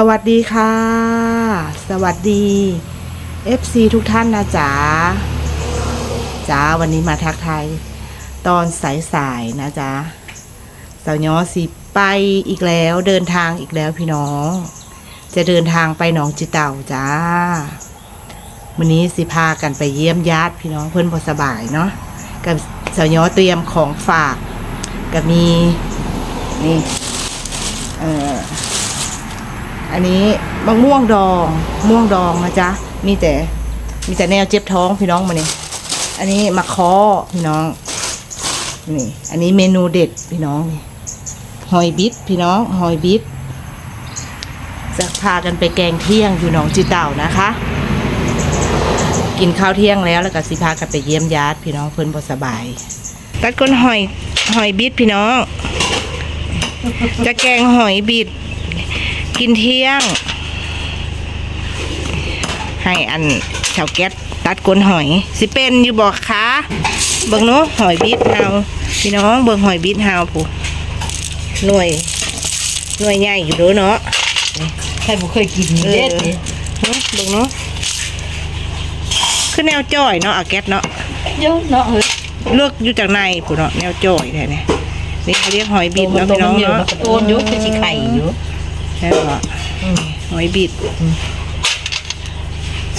สวัสดีค่ะ สวัสดี FC ทุกท่านนะจ๋าจ๋าวันนี้มาทักทายตอนสายๆนะจ๊ะสาวย้อสิไปอีกแล้วเดินทางอีกแล้วพี่น้อง จะเดินทางไปหนองจิเต่าจ้าวันนี้สิพากันไปเยี่ยมญาติพี่น้องเพื่อนพอสบายเนาะกับสาวย้อเตรียมของฝากกับมีนี่เอ่อ อันนี้มะม่วงดองม่วงดองนะจ๊ะมีแต่มีแต่แนวเจ็บท้องพี่น้องมาเนี่ยอันนี้มะคอพี่น้องนี่อันนี้เมนูเด็ดพี่น้องนี่หอยบิดพี่น้องหอยบิดจะพากันไปแกงเที่ยงอยู่หนองจีเต่านะคะ กินข้าวเที่ยงแล้วแล้วก็สิพากันไปเยี่ยมญาติพี่น้องเพื่อนบสบายตัดก้นหอยหอยบิดพี่น้อง จะแกงหอยบิด กินเที่ยง ให้อันชาวแก๊สตัดก้นหอย สิเป็นอยู่บอกคะเบิ่งเนาะหอยบิดเฮาพี่น้องเบิ่งหอยบิดเฮาผู้หน่วย หน่วยใหญ่อยู่เด้อเนาะใครบ่เคยกินเอเด็อดนี่เฮ้ยเบิ่งเนาะคือแนวจ้อยเนาะอาแก๊สเนาะเยอะเนาะเฮ้ยเลือกอยู่จากในผู้เนาะแนวจ้อยแท้เนี่ยนี่เขาเรียกหอยบิดเนาะพี่น้องเยอะเนาะโตนอยู่คือสิไข่อยู่ ใช่ปะหอยบิด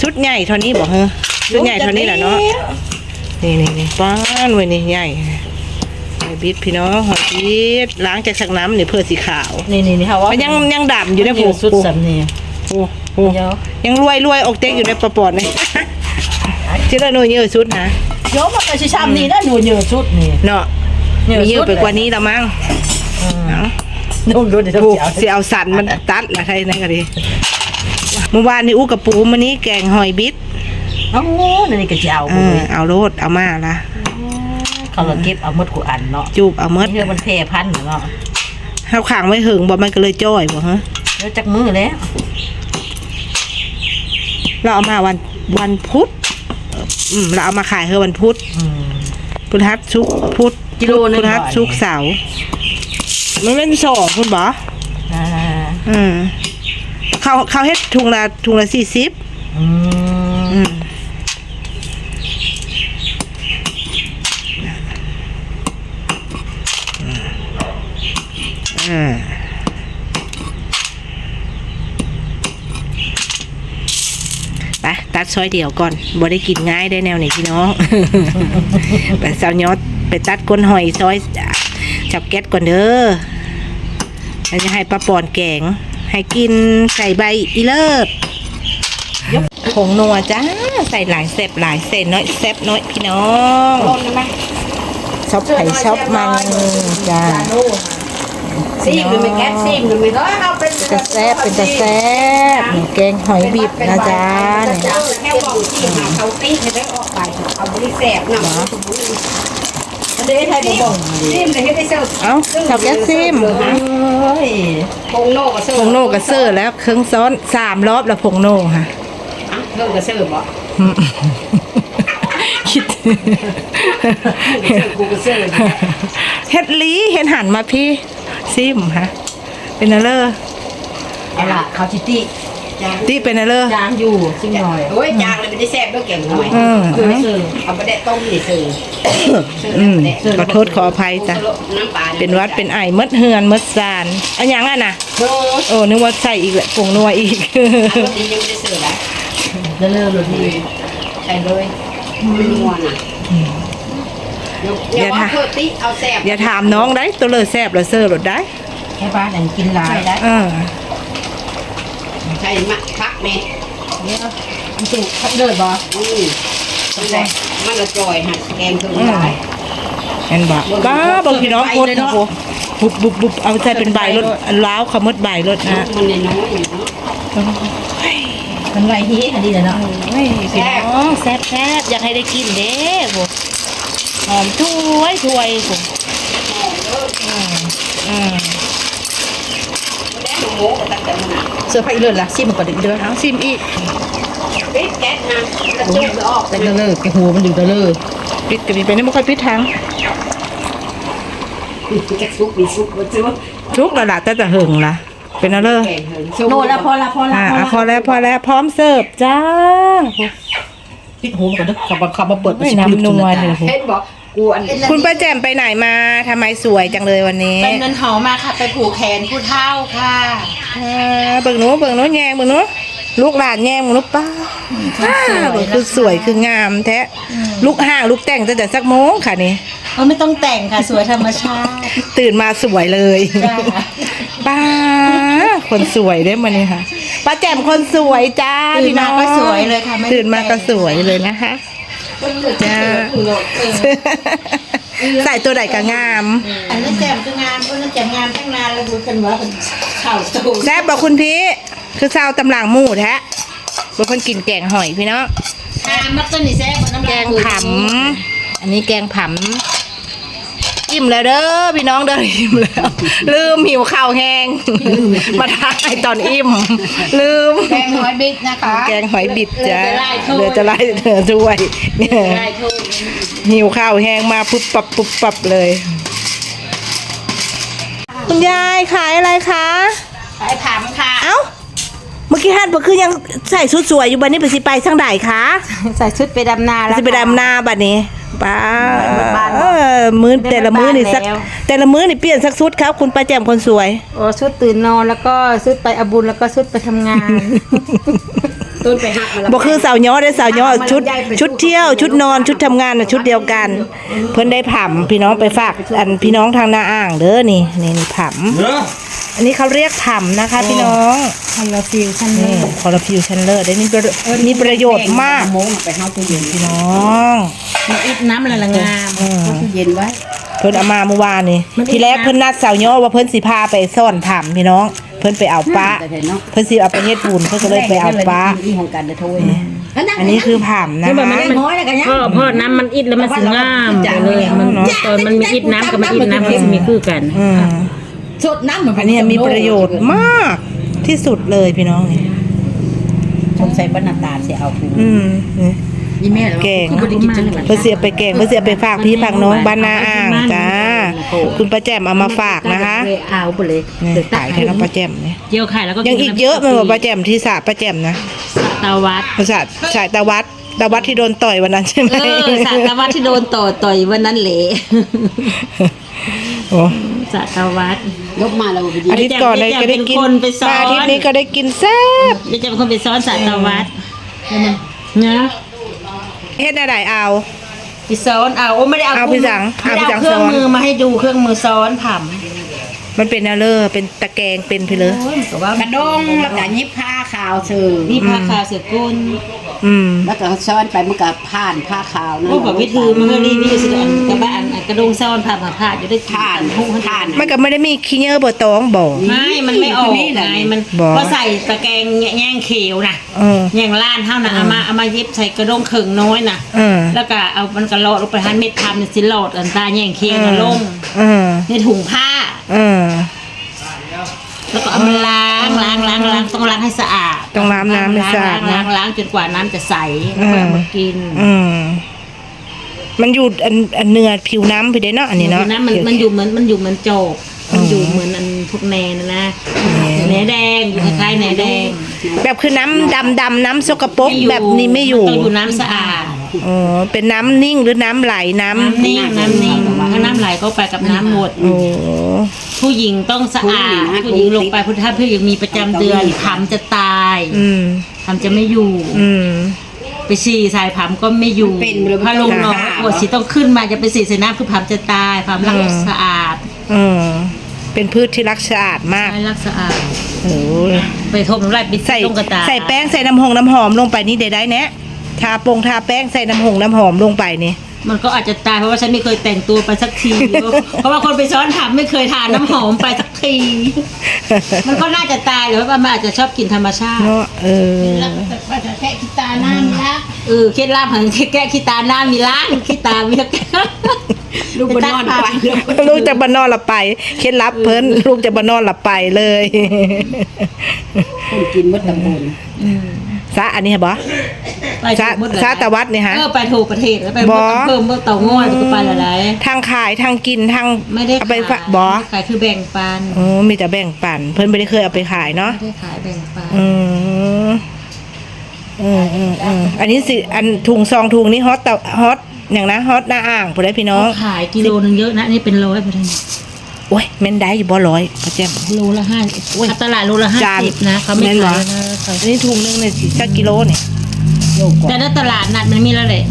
ชุดใหญ่เท่านี้บอกเฮ้ชุดใหญ่เท่านี้แหละเนาะ นี่นี่นี่ป้านไว้นี่ใหญ่หอยบิดพี่น้องหอยบิดล้างจากสักน้ำนี่เพื่อสีขาว นี่นี่นี่ฮะว่ามันยังยังดำอยู่ในผูผูสุดสำเนียง ผูผูเยอะยังรวยรวยออกเต็กอยู่ในประปอดนี่เชื่อหน่วยเยอะสุดนะเยอะมันก็สิช้ำนี่นะหนูเยอะสุดนี่เนาะมีเยอะไปกว่านี้แล้วมั้ง เนาะ นุ่มดูดิผูเจ้าเสียเอาสันมันตัดละไทยนั่นก็ดีเมื่อวานนี้อู้กับปูมันนี้แกงหอยบิดเอ้านี่ก็สิเอาเอบ่อเลยเอาโลดเอามาละเขาละเก็บเอาหมดกูอันเนาะจูบเอาเมดนี่คือมันแพร่พันธุ์เนาะเฮาขังไว้หึงบ่มันก็เลยจ้อยบ่ฮะแล้วจักมือแล้วเราเอามาวันวันพุธเอ่ออืมเราเอามาขายเฮอวันพุธอืมพุธฮัทชุกร์พุธกิโลหนึ่งพุธฮัทบ่ชุกร์เสาร์ มันเป็นสองคุณบ่อ่าอืมเขาเขาเฮ็ดถุงละถุงละสี่สิบอืมอืมอืมไปตัดซอยเดียวก่อนบ่ได้กินง่ายได้แนวนี้พี่น้อง ไปสาวยอดไปตัดก้นหอยซอย จับแก๊สก่อนเด้อแล้วจะให้ป้าปอนแกง ให้กินไก่ใบอีเลิศผงนัวจ้า ใส่หลายเสบหลายเศษน้อยแซบน้อยพี่น้องชอบไข่ชอบมันจ้าซีมมันไม่แก๊สซีมมันไม่ก็เอาเป็นจะแซบเป็นจะแซบนี่แกงหอยบิบนะจ๊ะนี่แค่บอกที่หาเขาตีให้ได้ออกไปเอาบริแสบนะมั นได้ไทยบ่บ่งซิมเลยให้ได้เซลล์เอ้าชาวแก๊สซิมเอ้ยพงโนกับเซลผงโนกับเซอร์แล้วเครื่องซ้อนสามรอบแล้วผงโนค่ะเพิ่มกับเซลล์บ่คิดกูกับเซลล์เฮ็ดลีเห็นหันมาพี่ซิมฮะเป็นอะไรเอาล่ะเขาสิติ ติเป็นอะไรจางอยู่ซิมหน่อยโอ้ยจางเลยไม่ได้แสบด้วยแกงหน่อยอืมคือคือเอาไปได้ต้มนี่เซลล์อืมขอโทษขออภัยจ้ะน้ำปลาเป็นหวัดเป็นไอมดเฮือนมดซานอันยังอะนะโอ้ยโอ้นึกว่าใส่อีกแหละผงนัวอีกรสดียังไม่ได้เสิร์ฟนะเริ่มรถนี่ใช่เลยไม่นัวน่ะอย่าว่าเพื่อติเอาแสบอย่าถามน้องได้ตัวเลยแซบเลยเซอร์รถได้ให้บ้านอันกินหลายได้เออ ใช่มะพักเมเนี่ยมันสุกทับเดินบ่อืมแต่มันละจอยฮะแกงคือหลายเห็นบอกบ้าบางพี่น้องคนโอ้โหบุบบุบบุบเอาใส่เป็นใบรถล้าวขมดใบรถนะมันน้อยอยู่เนาะมันไรที่อันนี้แหละเนาะโอ้ยพี่น้องแซ่บแซ่บอยากให้ได้กินเด้โหหอมถ้วยถ้วยโหอืมอืม แดงหมูตั้งแต่มันอะเสื้อผ้าอีเลิศล่ะซิมมันก็ดึกเด้อเอาซิมอีกปิดแก๊สนะกระจุกออกแต่ก็เลิกแกหัวมันดึกก็เลิกปิดก็มีไปนี่ไม่ค่อยปิดทางกระซุกมีซุกกระจุกทุกระดับแต่จะหึงละเป็นอะไรเลยแกงเหินโน่นละพอละพอละอ่าพออะละพอแล้วพอแล้วพร้อมเสิร์ฟจ้าปิดหูก่อนเด้อขับมาขับมาเปิดไม่น้ำนัวเลยเห็นบอก กูอันคุณป้าแจ่มไปไหนมาทำไมสวยจังเลยวันนี้เป็นเงินหอมมาค่ะ ไปผูกแขนผู้เฒ่าค่ะอ่าเบิ่งหนูเบิ่งหนูแยงเบิ่งหนูลูกหลานแยงเบิ่งหนูป้าอ่าเบิ่งคือสวยคืองามแท้ลูกห่างลูกแต่งตั้งแต่สักโมงค่ะนี่เออไม่ต้องแต่งค่ะ สวยธรรมชาติ ตื่นมาสวยเลยจ้าป้าคนสวยได้มาเนี่ยค่ะป้าแจ่มคนสวยจ้าตื่นพี่น้มาองก็สวยเลยค่ะไได้ตื่นมาก็สวยเลยนะคะ จ้าใส่ตัวไหนก็งาม อันนั้นแจ่มคืองามอันนั้นแจ่มงามตั้งนานแล้วดูกันว่าเป็นข่าวสูงแซ่บบอกคุณพี่ คือเศร้าตำหลังหมูแท้บางคนกินแกงหอยพี่เนาะอ่ามักต้นนี่แซ่บน้ำแกลายงผำอันนี้แกงผำ อิ่มแล้วเด้อพี่น้องเด้ออิ่มแล้ว ลืมหิวข้าวแห้ง มาทายตอนอิ่ม ลืม แกงหอยบิดนะคะแกงหอยบิดจ้าเหลือจะไล่เธอด้วยเนี่ยได้โทษหิวข้าวแห้งมาปุ๊บปับปุ๊บปับเลย คุณยายขายอะไรคะไอ้ผามค่ะ เอ้าเมื่อกี้ฮันบอกคือยังใส่ชุดสวยอยู่บัดนี้ไปสิไปช่างใดคะใส่ชุดไปดำนาแล้วสิไปดำนาบัดนี้ ป้าบ้านๆเออมื้อแต่ละมื้อนี่สักแล้ว แต่ละมื้อนี่เปลี่ยนสักชุดครับ คุณป้าแจ่มคนสวย โอ้ชุดตื่นนอนแล้วก็ชุดไปอบุญแล้วก็ชุดไปทำงาน ต้นไปหักมาแล้วบอกคือสาวย้อได้สาวย้อชุด ชุดเที่ยว ชุดนอนชุดทำงานน่ะชุดเดียวกัน เพิ่นได้ผ่ำพี่น้องไปฝากอันพี่น้องทางนาอ่างเด้อนี่นี่นี่ผ่ำอันนี้เขาเรียกผ่ำนะคะ พี่น้อง คอลลาฟิวชั่นนี่คอร์ฟิวชันเลอร์ได้นี่ประมีประโยชน์มากโมงไปเข้าตู้เย็นพี่น้องมีอิดน้ำละละงามอืมเข้าตู้เย็นไว้ เพิ่นเอามาเมื่อวานนี่มันอีกทีแรกนะเพิ่นนัดสาวย้อว่าเพิ่นสิพาไปซ่อนผ่ำพี่น้อง เพิ่นไปเอาปลาแต่เห็นเนาะ เพิ่นสิเอาไปเฮ็ดบุญเพิ่นก็เลยไปเอาปลาที่ของกันเดโทยอันนี้คือผ่ำนะคือแบบคะมันน้อยแล้วกันยัง พ่อพ่อน้ำมันอิดแล้วมันสิงามไปเลยมันตอนมันมีอิดน้ำกับมันอิดน้ำที่มีคือกัน อืมสดน้ำเหมือนอันนี้มีประโยชน์มาก ที่สุดเลยพี่น้องนี่สงสัยบรรณาตาเสียเอาคืออืมนี่ยี่แม่เหรอแกง คือบ่ได้กินจังเลยเพื่อเสียไปแกงเพื่อเสียไปฝากพี่ฝากน้องบ้านนาอ่างจ้า คุณป้าแจ่มเอามาฝากนะคะเอาไปเลยนี่ขายแค่น้องป้าแจ่มเนี่ยเจียวไข่แล้วก็ยังอีกเยอะมันบอกป้าแจ่มที่สระป้าแจ่มนะ ตาวัด ภาษาสายตะวัด ตะวัดที่โดนต่อยวันนั้นใช่ไหมเออสาตาวัดที่โดนต่อต่อยวันนั้นเหละโอ้สะตาวัดยกมาแล้วไปอาทิตย์ก่อนเลยก็ได้กินเป็นคนไปสอน มาอาทิตย์นี้ก็ได้กินแซ่บเดี๋ยวจะเป็นคนไปซ้อนสะตาวัดนะเฮ็ดอะไรเอาพี่ซ้อนเอาโอ้ไม่ได้เอาเอาพี่สังไม่ได้เอาพี่สังเอาเครื่องซ้อน มือมาให้ดูเครื่องมือซ้อนผำมันเป็นอะไรเป็นตะแกรงเป็นไปเลยโอ้ยมันก็ว่ากระดงแล้วก็ยิบผ้าขาวซื้อนี่ผ้าขาวเสือกุล อืมแล้วก็ซ้อนไปมันก็ผ่านผ้าขาวนั่นโอ้แบบวิธีมันก็รีวิวสิอันกระบะอันอันกระดงซ้อนผ่าผ่าผ่าอยู่ได้ผ่านทุกผ่านมันก็ไม่ได้มีขี้เหยื่อบ่ตองบ่ ไม่มันไม่ออกไงมันบอกพอใส่ตะแกรงแย่งเขียวนะเออแย่งล้านเท่านะเอามาเอามาเย็บใส่กระดงเข่งน้อยนะเออ แล้วก็เอามันกระโลดลงไปหันเม็ดทำเนี่ยสิโลดอันตาแย่งเขียวนะลงเออในถุงผ้า เออ แล้วก็เอามาล้างล้างล้างล้างต้องล้างให้สะอาดต้องล้างน้ำให้สะอาดล้างนะ ล้างล้างจนกว่าน้ำจะใสแล้วก็เอามากินอืมมันอยู่อันอันเนื้อผิวน้ำไปได้เนาะอันนี้เนาะ น้ำมันมันอยู่เหมือนมันอยู่เหมือนโจกมันอยู่เหมือนอันพวกแนนนะนะแหนแดงอยู่คล้ายๆแหนแดงแบบคือน้ำดำดำๆน้ำสกปรกแบบนี้ไม่อยู่ ต้องอยู่น้ำสะอาด อ๋อเป็นน้ำนิ่งหรือน้ำไหลน้ำน้ำนิ่งน้ำนิ่งถ้าน้ำไหลก็ไปกับน้ำหมด โอ้ผู้หญิงต้องสะอาดผู้หญิงลงไปพุทธะผู้หญิงมีประจำเดือนผำจะตายอืมผำจะไม่อยู่ อืม ไปฉี่ใส่ผำก็ไม่อยู่เป็นเลยพอลงนอนปวดฉี่ต้องขึ้นมาจะไปฉี่ใส่น้ำคือผำจะตายผำรักสะอาดอืมเป็นพืชที่รักสะอาดมากให้รักสะอาดโอ้ยไปทมน้ำลายไปใส่ตรงกระตาใส่แป้งใส่น้ำหงน้ำหอมลงไปนี่ได้ได้แนะ ทาปงทาแป้งใส่น้ำหงน้ำหอมลงไปนี่ มันก็อาจจะตายเพราะว่าฉันไม่เคยแต่งตัวไปสักที เพราะว่าคนไปซ้อนผำไม่เคยทานน้ำหอมไปสักที มันก็น่าจะตายหรือว่ามันอาจจะชอบกินธรรมชาติเนาะเออแค่คิดตาหน้ามีละเออเคล็ดลับของแก้ขี้ตาหน้ามีล้างขี้ตามีแล้วลูกบนนอนไปลูกจะบานนอนหลับไปเคล็ดลับเพิ่นลูกจะบานนอนหลับไปเลยคนกินมดตำบลซะอันนี้ฮะบ่ ไปซะถูกหมดเลยซะตะวัดนี่ฮะ เออไปถูกประเทศแล้วไปบ่เพิ่มเมื่อเต่าง้อยก็ไปหลายทางขายทางกินทางๆไม่ได้เอาไปขายฝบ่ขายคือแบ่งปันอ๋อมีแต่แบ่งปัน เพิ่นไม่ได้เคยเอาไปขายเนาะ ไม่ได้ขายแบ่งปันอืมอืมอืมอืมอันนี้สิ อันถุงซองถุงนี้ฮอตตะฮอตอย่างนะฮอตหน้าอ่างผู้ใดพี่น้องขายกิโลนึงเยอะนะนี่เป็นร้อยพอดีโอ้ยแม่นได้อยู่บ่ร้อยพระเจ้า โลละห้าตลาดโลละห้าจานสิบนะเขาไม่แม่นเหรอ ขายนะเขาอันนี้ถุงหนึงเนี่ยสิสักกิโลเนี่ย แต่ในตลาดนัดมันมีแล้วแหละ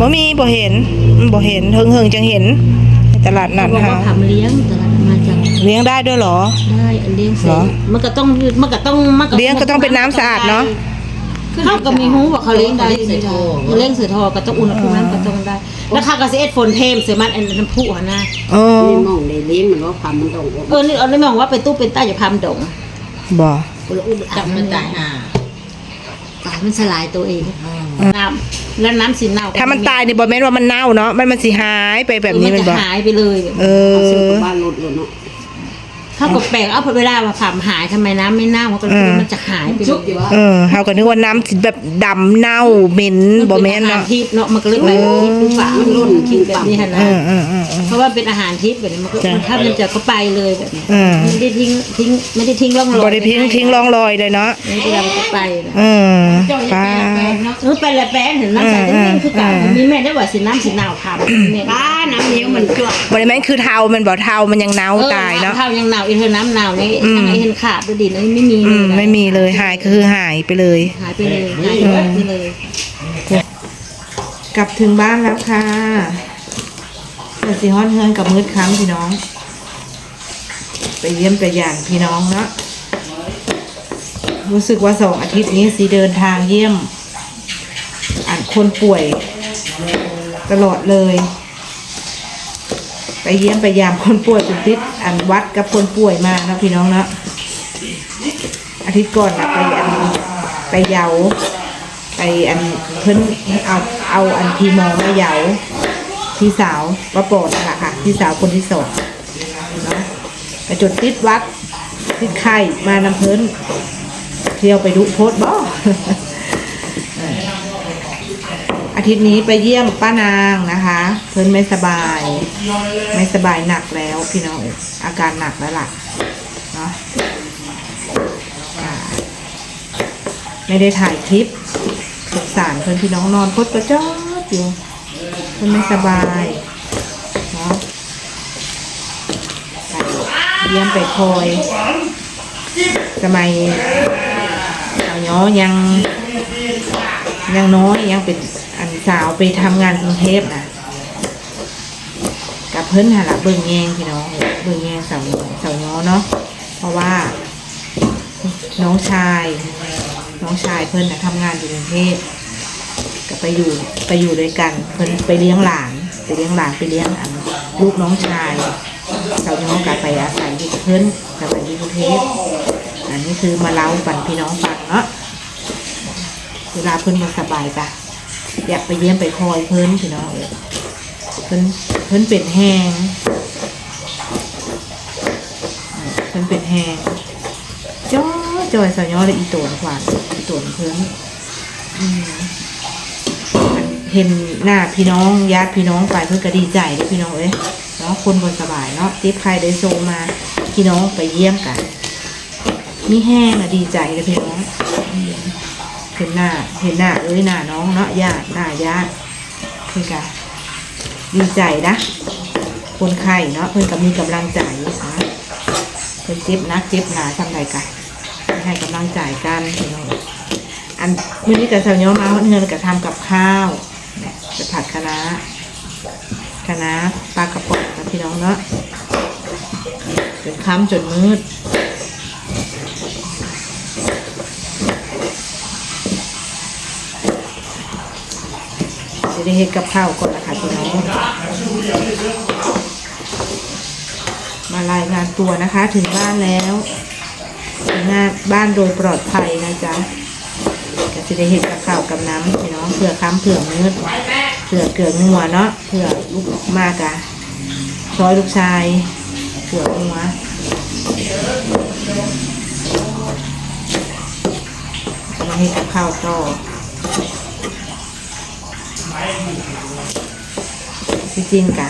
บ่มีบ่เห็นอืมบ่เห็นเฮิงเฮิงจังเห็นในตลาดนัดบอกเฮาว่าทำเลี้ยงตลาดนัดมาจากเลี้ยงได้ด้วยเหรอ ได้เลี้ยงเสเหรร็อจมันก็ต้องมันก็ต้องมันเลี้ยงก็ต้องเป็นน้ำสะอาดเนาะเขาก็มีหูว่าเขาเลี้ยงได้เลี้ยงเสือทอก็ต้องอุณหภูมินั้นก็ต้องได้ แล้วข้าก็สิเอ็ดฝนเทมเสือมันอันน้ำพุหัวหน้า เออนี่มองได้เลี้ยงมันว่าความมันตรงเออนี่เอาเลยมองว่าไปตู้เป็นใต้จะพามดงบ่ จับมันตายห่าตาย มันสลายตัวเองน้ำแล้วน้ำสีเน่าถ้ามันตายนี่บ่แม่นว่ามันเน่าเนาะมันมันสิหายไปแบบนี้มัมันจะบ่หายไปเลยเอเอาซื้ออบ้านรถรถเนาะ ถ้าก็แปลกเอาเวลาว่าผ่ามหายทำไมน้ำไม่เน่าเพราะก็อืมมันจะหายไปเลชุบยอยู่ว่าเออเฮาก็นึกว่าน้ำสิแบบดำเน่าเหม็นบ่แม่นอาหารเนาะทิพย์เนาะมันก็เลยไปทิพย์หรือเปล่ามันรุ่นคิดแบบนี้ฮะนะเออเออเออเออ เพราะว่าเป็นอาหารทิพย์แบบนี้มันก็จ้ะถ้ามันจะก็ไปเลยแบบนี้อืม ไม่ได้ทิ้งทิ้งไม่ได้ทิ้งร่องรอยบ่ได้ทิ้งทิ้งร่องรอยเลยเนาะไม่ได้มันก็ไปนะเออป้า เออไปละแป้นเห็นน้ำใสอืมนิ่งๆคือเก่าอืมมีแม่ได้ว่าสิน้ำสิหนาวค่ะแม่บ้าน้ำเหนียวมันจ้วบ่ได้แม่นคือเทามันบ่เทามันยังเน่าตายเนาะ เท่ายังหนาวอีเธอน้ำหนาวนี่อืมทางไอ้เห็นขาดดูดินอันนี้ไม่มีอืเลยมนะไม่มีเลยหายก็คือหายไปเลย หายไปเลยหายไปเลยกลับถึงบ้านแล้วค่ะแต่สิฮ้อนเฮือนกับมืดค้ำพี่น้อง ไปเยี่ยมไปหยานพี่น้องเนาะรู้สึกว่าสองอาทิตย์นี้สีเดินทางเยี่ยม อ่านคนป่วย ตลอดเลยไป เยี่ยมไปยามคนป่วยเป็นติดอันวัดกับคนป่วยมาเนาะพี่น้องเนาะอาทิตย์ก่อนนะไปอันไปเยาไปอันเพิ่นเอาเอาอันพีมอมาเยาพี่สาวป้าปรดนั่ะค่ะพี่สาวคนที่สองเนาะไปจดติดวัดติดไข่มานำเพิ่นเที่ยวไปดูโพสบ่ อาทิตย์นี้ไปเยี่ยมป้านางนะคะ เพิ่นไม่สบาย ไม่สบายหนักแล้วพี่น้องอาการหนักแล้วล่ะเนาะไม่ได้ถ่ายคลิปสงสารเพื่อนพี่น้องนอนพดประจอดอยู่เพื่อนไม่สบายเนาะเยี่ยมไปคอยสมัยสาวย้อยังยังน้อยยังเป็น สาวไปทำงานกรุงเทพนะกับเพิ่นหาละเบิ่งแยงพี่น้องเบิ่งแยงสาวสาวย้อเนาะเพราะว่า น้องชาย น้องชายเพิ่นนะทำงานอยู่กรุงเทพก็ไปอยู่ไปอยู่ด้วยกัน เพิ่นไปเลี้ยงหลานไปเลี้ยงหลานไปเลี้ยงอันลูกน้องชายสาวน้องกลับไปอาศัยอยู่เพิ่นกลับไปอยู่กรุงเทพอันนี้คือมาเล่าปันพี่น้องฟังเนาะเวลาเพิ่นมาสบายจ้ะ อยากไปเยี่ยมไปคอยเพิ่นพี่น้องเอ้ยเพิ่นเพิ่นเป็นแหงเพิ่นเป็นแหงจ้อจอยสาวย้อเลยอีโตนขวานอีโตนเพิ่นเห็นหน้าพี่น้องญาติพี่น้องไปเพื่อนก็ดีใจเลยพี่น้องเอ้ยเนาะคนบนสบายเนาะติบใครได้โซมาพี่น้องไปเยี่ยมกัน มีแห้งอะดีใจเลยพี่น้องอ เห็นหน้า เห็นหน้าเอ้ยหน้าน้องเนาะญาติหน้าญาติคือนกันดีใจนะ คนไข้เนาะเพื่อนก็มีกำลังใจนะเป็นเจ็บนักเจ็บหนาทำไรกันให้กำลังใจกันพี่น้องอันมื่อนี้กับสาวย้อมาเงินกับทำกับข้าวจะผัดคะน้าคะน้าปลากระป๋องนะพี่น้องเนาะจนค่ำจนมืด จะได้เฮ็ดกับข้าวก่อนนะคะพี่น้องมารายงานตัวนะคะ ถึงบ้านแล้วถึงหน้าบ้านโดยปลอดภัยนะจ๊ะก็จะได้เห็นกับข้าวกับน้ำพี่น้องเผื่อค้ำเผื่อมืดเผื่อเกลืองัวเนาะเผื่อลูกมากอะซอยลูกชายเผื่องัวกำลังให้กับข้าวต่อ จริงกะ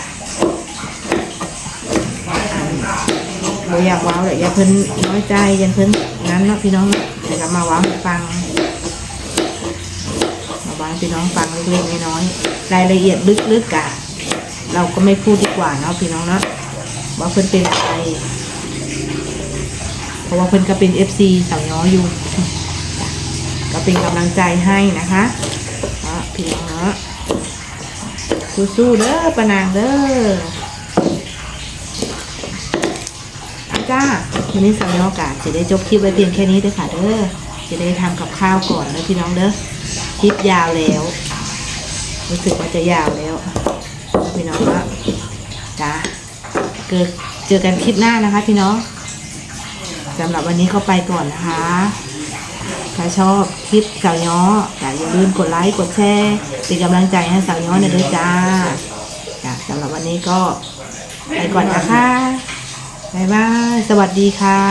เราอยากว้าวเลยอย่าเพิ่นน้อยใจอยันเพิ่นนั้นเนาะพี่น้องแต่ก็มาว้าวฟังมาว้าวพี่น้องฟังเล็กๆน้อยๆรายละเอียดลึกๆกะเราก็ไม่พูดดีกว่าเนาะพี่น้องเนาะว่าเพิ่นเป็นใครเพราะว่าเพิ่นก็เป็น FC สาวย้ออยู่ ก็เป็นกำลังใจให้นะคะเนาะพี่น้องเนาะ สู้ๆเด้อปานางเด้ออาจ้าวันนี้สาวย้อกาจะได้จบคลิปไว้เพียงแค่นี้เด้อค่ะเด้อจะได้ทำกับข้าวก่อนนะพี่น้องเด้อคลิปยาวแล้ว รู้สึกว่าจะยาวแล้วพี่น้องก็จ้าเกิดเจอกันคลิปหน้านะคะพี่น้องสำหรับวันนี้ก็ไปก่อนนะคะ ถ้าชอบคลิปสาวย้อก็อย่าลืมกดไลค์กดแชร์เป็นกำลังใจให้สาวย้อหน่อยด้วยจ้าจ้าสำหรับวันนี้ก็ไปก่อนนะคะบ๊ายบายสวัสดีค่ะ